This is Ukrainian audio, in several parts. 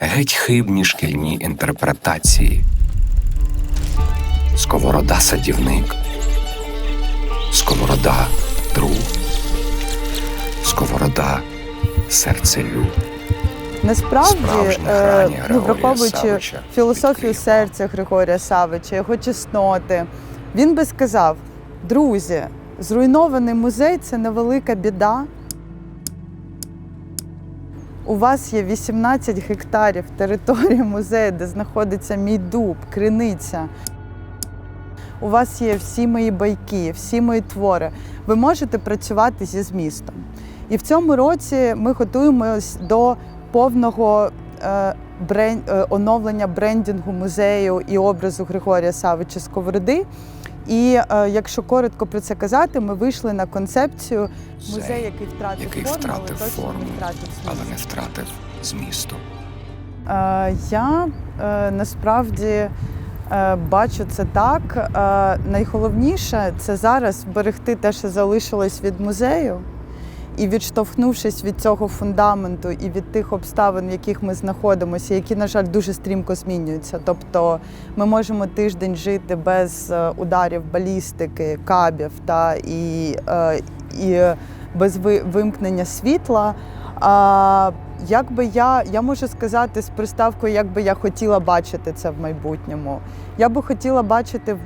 геть хибні шкільні інтерпретації. Сковорода садівник, сковорода друг, сковорода серцелюб. Насправді, е, ну, враховуючи Савича філософію відкрив. серця Григорія Савича, його чесноти, він би сказав: друзі, зруйнований музей це невелика біда. У вас є 18 гектарів території музею, де знаходиться мій дуб, криниця. У вас є всі мої байки, всі мої твори. Ви можете працювати зі змістом. І в цьому році ми готуємось до повного е, е, оновлення брендінгу музею і образу Григорія Савича Сковороди. І е, якщо коротко про це казати, ми вийшли на концепцію музей, який втратив який форму, втратив але форму, не втратив але не втратив змісту. Е, Я е, насправді бачу це так. Найголовніше це зараз берегти те, що залишилось від музею. І відштовхнувшись від цього фундаменту і від тих обставин, в яких ми знаходимося, які, на жаль, дуже стрімко змінюються. Тобто ми можемо тиждень жити без е, ударів балістики, кабів та і, е, і без вимкнення світла. А, як би я, я можу сказати з приставкою, як би я хотіла бачити це в майбутньому. Я би хотіла бачити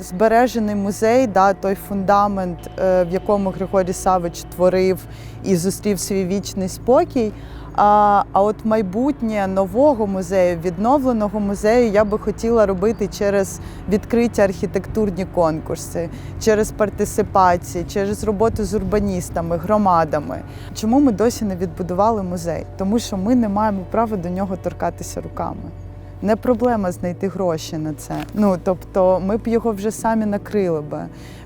збережений музей, да, той фундамент, е, в якому Григорій Савич творив і зустрів свій вічний спокій. А, а от майбутнє нового музею, відновленого музею, я би хотіла робити через відкриті архітектурні конкурси, через партисипації, через роботу з урбаністами, громадами. Чому ми досі не відбудували музей? Тому що ми не маємо права до нього торкатися руками. Не проблема знайти гроші на це. Ну тобто, ми б його вже самі накрили би.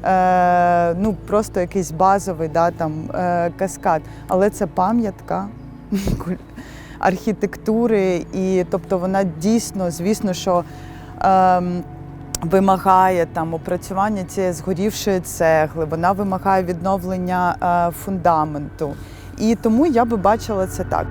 Е, ну просто якийсь базовий да, там, е, каскад. Але це пам'ятка архітектури, і тобто вона дійсно, звісно, що. Ем, Вимагає там опрацювання цієї згорівшої цегли, вона вимагає відновлення е, фундаменту. І тому я би бачила це так.